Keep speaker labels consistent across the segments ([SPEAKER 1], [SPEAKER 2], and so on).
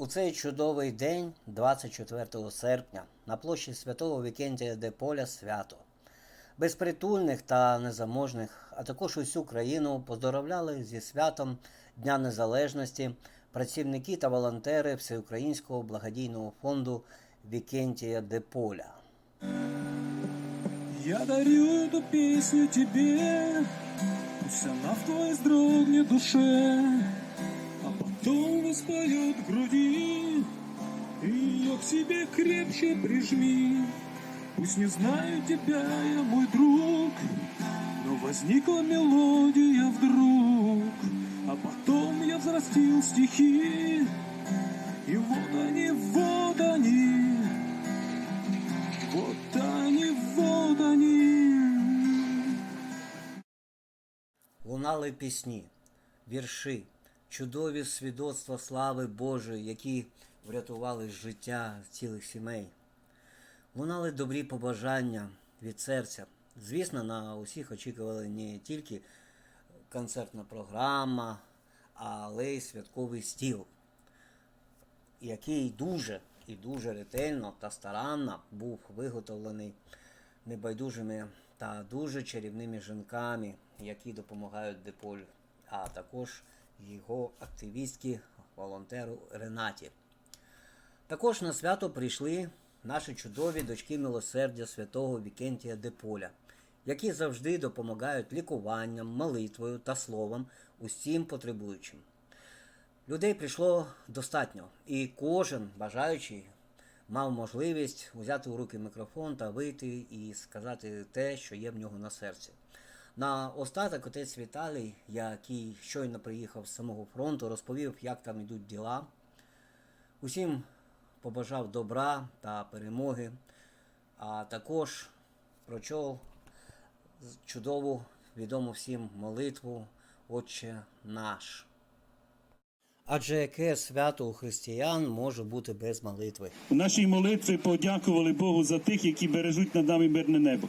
[SPEAKER 1] У цей чудовий день, 24 серпня, на площі святого Вікентія де Поля свято. Безпритульних та незаможних, а також усю країну поздоровляли зі святом Дня Незалежності працівники та волонтери Всеукраїнського благодійного фонду Вікентія де Поля.
[SPEAKER 2] Я дарю эту песню тебе, пусть она в твоей вздрогнет душе, потом воспоет в груди, и ее к себе крепче прижми. Пусть не знаю тебя, я мой друг, но возникла мелодия вдруг, а потом я взрастил стихи, и вот они, вот они, вот они, вот они.
[SPEAKER 1] Лунали пісні, вірші, чудові свідоцтва слави Божої, які врятували життя цілих сімей. Лунали добрі побажання від серця. Звісно, на усіх очікували не тільки концертна програма, але й святковий стіл, який дуже і дуже ретельно та старанно був виготовлений небайдужими та дуже чарівними жінками, які допомагають Деполю, а також його активістки, волонтеру Ренаті. Також на свято прийшли наші чудові дочки милосердя святого Вікентія Деполя, які завжди допомагають лікуванням, молитвою та словом усім потребуючим. Людей прийшло достатньо, і кожен бажаючий мав можливість взяти у руки мікрофон та вийти і сказати те, що є в нього на серці. На остаток отець Віталій, який щойно приїхав з самого фронту, розповів, як там йдуть діла. Усім побажав добра та перемоги, а також прочов чудову, відому всім молитву Отче наш. Адже яке свято у християн може бути без молитви?
[SPEAKER 3] У нашій молитві подякували Богу за тих, які бережуть над нами мирне небо.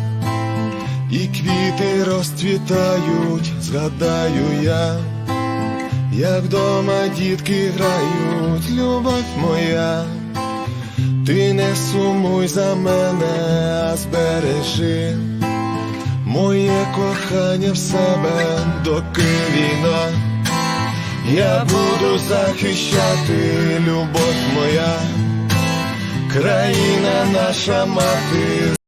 [SPEAKER 4] і квіти розцвітають, згадаю я, як вдома дітки грають, любов моя, ти не сумуй за мене, а збережи моє кохання в себе, доки війна. Я буду захищати любов моя, країна наша мати.